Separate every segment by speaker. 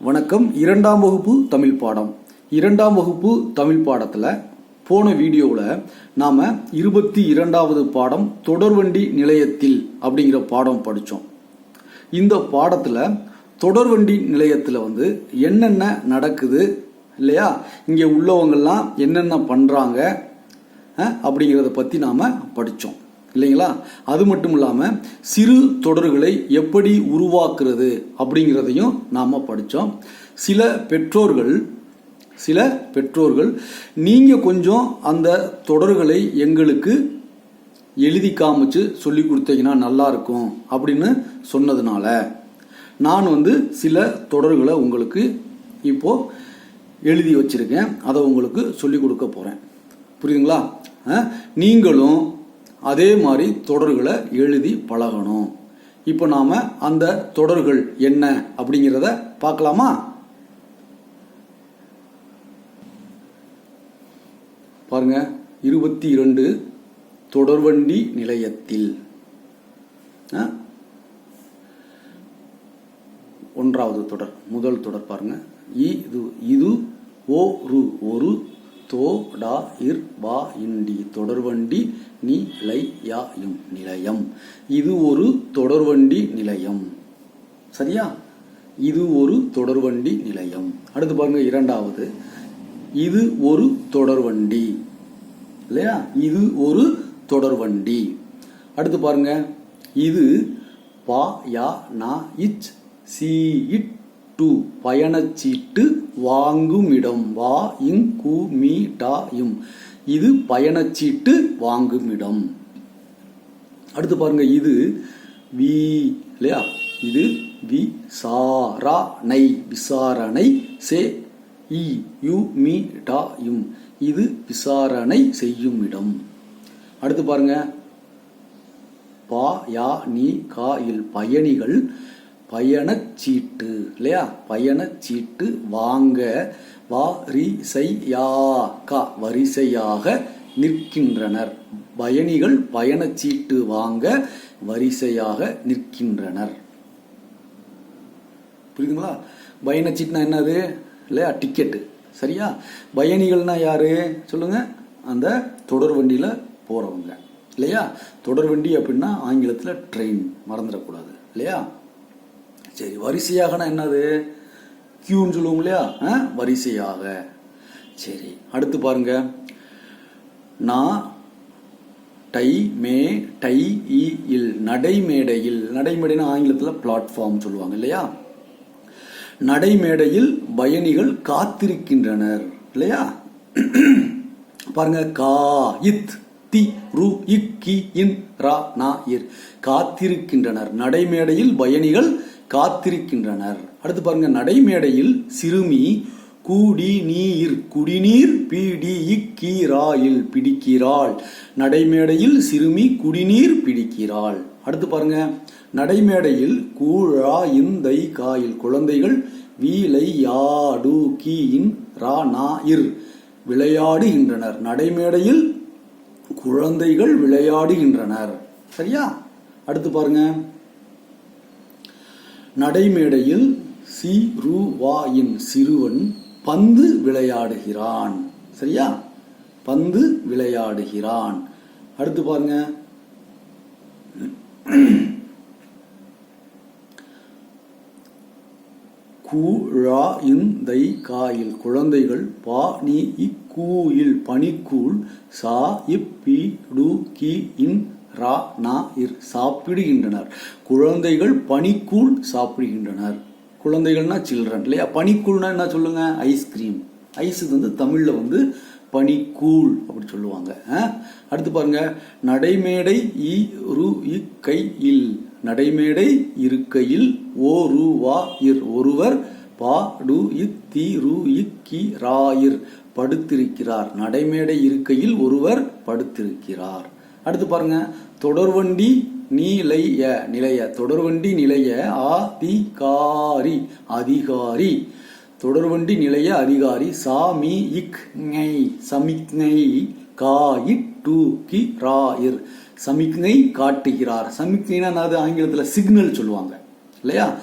Speaker 1: வணக்கம். இரண்டாம் வகுப்பு தமிழ் பாடம். இரண்டாம் வகுப்பு தமிழ் பாடத்தில் போன வீடியோவில் நாம் இருபத்தி இரண்டாவது பாடம் தொடர்வண்டி நிலையத்தில் அப்படிங்கிற பாடம் படித்தோம் இந்த பாடத்தில் தொடர்வண்டி நிலையத்தில் வந்து என்னென்ன நடக்குது இல்லையா? இங்கே உள்ளவங்கள்லாம் என்னென்ன பண்ணுறாங்க அப்படிங்கிறத பற்றி நாம் படித்தோம் இல்லைங்களா? அது மட்டும் இல்லாமல் சிறு தொடர்களை எப்படி உருவாக்குறது அப்படிங்கிறதையும் நாம் படித்தோம் சில பெற்றோர்கள் சில பெற்றோர்கள் நீங்கள் கொஞ்சம் அந்த தொடர்களை எங்களுக்கு எழுதி காமிச்சு சொல்லி கொடுத்தீங்கன்னா நல்லாயிருக்கும் அப்படின்னு சொன்னதுனால நான் வந்து சில தொடர்களை உங்களுக்கு இப்போது எழுதி வச்சுருக்கேன். அதை உங்களுக்கு சொல்லி கொடுக்க போகிறேன் புரியுதுங்களா? நீங்களும் அதே மாதிரி தொடர்களை எழுதி பழகணும். இப்போ நாம அந்த தொடர்கள் என்ன அப்படிங்கிறத பார்க்கலாமா? பாருங்க இருபத்தி இரண்டு தொடர்வண்டி நிலையத்தில். ஒன்றாவது தொடர் முதல் தொடர் பாருங்க. இது இது ஓ ரு ஒரு தோ டா இர் பா இண்டி தொடர்வண்டி நிலையம் நிலையம். இது ஒரு தொடர்வண்டி நிலையம். சரியா? இது ஒரு தொடர்வண்டி நிலையம். அடுத்து பாருங்க இரண்டாவது. இது ஒரு தொடர்வண்டி. இல்லையா? இது ஒரு தொடர்வண்டி. அடுத்து பாருங்க. இது பா யா நா இச் சி இட் டு. பயணச்சீட்டு வாங்கும் இடம் வா இங் கு மீ டா இம். இது பயணச்சீட்டு வாங்கும் இடம் அடுத்து பாருங்க இது வி இல்லையா? இது வி சாரா நை. விசாரணை சே இ யு மீ டா இம் இது விசாரணை செய்யும் இடம் அடுத்து பாருங்க பா யா நீ கா இல் பயணிகள் பயணச்சீட்டு இல்லையா? பயணச்சீட்டு வாங்க வரிசையாக வரிசையாக நிற்கின்றனர். பயணிகள் பயணச்சீட்டு வாங்க வரிசையாக நிற்கின்றனர். புரியுதுங்களா? பயணச்சீட்டுனா என்னது? இல்லையா? டிக்கெட்டு சரியா? பயணிகள்னா யாரு? சொல்லுங்க. அந்த தொடர் வண்டியில் போறவங்க. இல்லையா? தொடர் வண்டி அப்படின்னா ஆங்கிலத்தில் ட்ரெயின் மறந்துடக்கூடாது. இல்லையா? சரி வரிசையாகனா என்னது? கியூன்னு சொல்லுவோம் இல்லையா? ஆ? வரிசையாக. சரி அடுத்து பாருங்க. நான் டை மே டை இ இல் நடைமேடையில். நடைமேடைன்னு ஆங்கிலத்தில் பிளாட்ஃபார்ம் சொல்லுவாங்க இல்லையா? நடைமேடையில் பயணிகள் காத்திருக்கின்றனர் இல்லையா? பாருங்க கா இத் தி ரு இக் கி இன் ரா நா இர். காத்திருக்கின்றனர். நடைமேடையில் பயணிகள் காத்திருக்கின்றனர். அடுத்து பாருங்க நடைமேடையில் சிறுமி கூடி நீர் குடிநீர் பீடி இக்கீராயில் பிடிக்கிறாள். நடைமேடையில் சிறுமி குடிநீர் பிடிக்கிறாள். அடுத்து பாருங்க. நடைமேடையில் கூழா இந்தை காயில் குழந்தைகள் வீலை யாடு கீ இன் ரா நா இர். விளையாடுகின்றனர். நடைமேடையில் குழந்தைகள் விளையாடுகின்றனர். சரியா? அடுத்து பாருங்க. நடைமேடையில் சி ரு வா இன் சிறுவன் பந்து விளையாடுகிறான். சரியா? பந்து விளையாடுகிறான். அடுத்து பாருங்க. கூழா காயில் குழந்தைகள் பா நீ இக்கூயில் பனிக்கூழ் சா இப்பி டு கி இன் ரா நா இர் சாப்பிடுகின்றனர். குழந்தைகள் பனிக்கூழ் சாப்பிடுகின்றனர். குழந்தைகள்னா சில்ட்ரன் இல்லையா? பனிக்கூழ்னா என்ன சொல்லுங்க? ஐஸ்கிரீம் ஐஸ் வந்து தமிழில் வந்து பனிக்கூழ் அப்படி சொல்லுவாங்க. அடுத்து பாருங்க. நடைமேடை இ ரு இக்கை இல். நடைமேடை இருக்கையில் ஓ ரு வா இர். ஒருவர் பா டு இத் தி ரு இக் கி ராயிர் படுத்திருக்கிறார். நடைமேடை இருக்கையில் ஒருவர் படுத்திருக்கிறார். அடுத்து பாருங்க. தொடர்வண்டி நீலைய நிலைய தொடர்வண்டி நிலைய அதிகாரி அதிகாரி. தொடர்வண்டி நிலைய அதிகாரி சாமி இக் சமிக்ஞை கா இட் கி ராயிர் சமிக்ஞை காட்டுகிறார். சமிக்ஞைனா அது ஆங்கிலத்தில் சிக்னல் சொல்லுவாங்க. இல்லையா?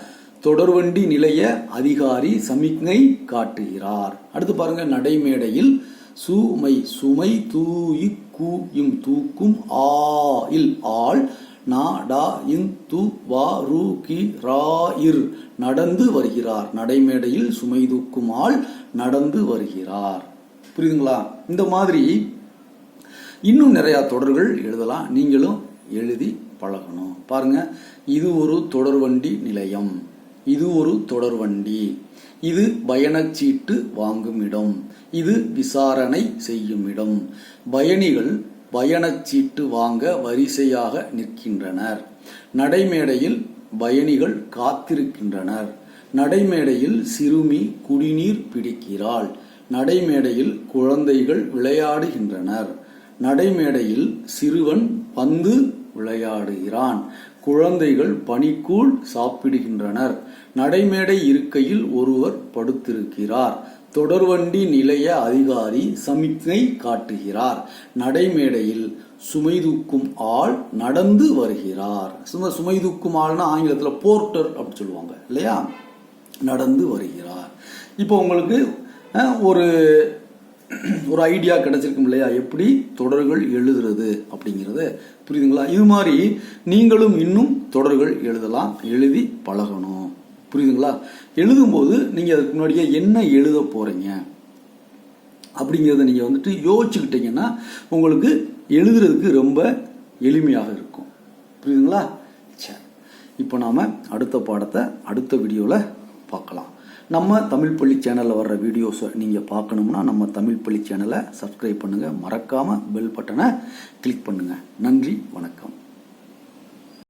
Speaker 1: தொடர்வண்டி நிலைய அதிகாரி சமிக்ஞை காட்டுகிறார். அடுத்து பாருங்க நடைமேடையில் சுமை சுமை தூயி கூயும் தூக்கும் ஆ இல் ஆள் நா டா இன் து வா ரு கி ரா இர். நடந்து வருகிறார். நடைமேடையில் சுமை தூக்கும் ஆள் நடந்து வருகிறார். புரியுதுங்களா? இந்த மாதிரி இன்னும் நிறையா தொடர்கள் எழுதலாம். நீங்களும் எழுதி பழகணும். பாருங்க. இது ஒரு தொடர்வண்டி நிலையம். இது ஒரு தொடர்வண்டி இது பயணச்சீட்டு வாங்கும் இடம் இது விசாரணை செய்யும் இடம் பயணிகள் பயணச்சீட்டு வாங்க வரிசையாக நிற்கின்றனர். நடைமேடையில் பயணிகள் காத்திருக்கின்றனர். நடைமேடையில் சிறுமி குடிநீர் பிடிக்கிறாள். நடைமேடையில் குழந்தைகள் விளையாடுகின்றனர். நடைமேடையில் சிறுவன் பந்து விளையாடுகிறான். குழந்தைகள் பனிக்கூழ் சாப்பிடுகின்றனர். நடைமேடை இருக்கையில் ஒருவர் படுத்திருக்கிறார். தொடர்வண்டி நிலைய அதிகாரி சமிக்ஞை காட்டுகிறார். நடைமேடையில் சுமை தூக்கும் ஆள் நடந்து வருகிறார். சும்மா சுமை தூக்கும் ஆள்னா ஆங்கிலத்தில் போர்ட்டர் அப்படின்னு சொல்லுவாங்க இல்லையா? நடந்து வருகிறார். இப்போ உங்களுக்கு ஒரு ஒரு ஐடியா கிடைச்சிருக்கும் இல்லையா? எப்படி தொடர்கள் எழுதுறது அப்படிங்கிறது. புரியுதுங்களா? இது மாதிரி நீங்களும் இன்னும் தொடர்கள் எழுதலாம் எழுதி பழகணும். புரியுதுங்களா? எழுதும்போது நீங்கள் அதுக்கு முன்னாடியே என்ன எழுத போகிறீங்க அப்படிங்கிறத நீங்கள் வந்துட்டு யோசிச்சுக்கிட்டீங்கன்னா உங்களுக்கு எழுதுறதுக்கு ரொம்ப எளிமையாக இருக்கும். புரியுதுங்களா? சரி இப்போ நாம் அடுத்த பாடத்தை அடுத்த வீடியோவில் பார்க்கலாம். நம்ம தமிழ் பள்ளி சேனலில் வர்ற வீடியோஸை நீங்கள் பார்க்கணும்னா நம்ம தமிழ் பள்ளி சேனலை சப்ஸ்கிரைப் பண்ணுங்கள் மறக்காமல் பெல் பட்டனை கிளிக் பண்ணுங்கள் நன்றி வணக்கம்.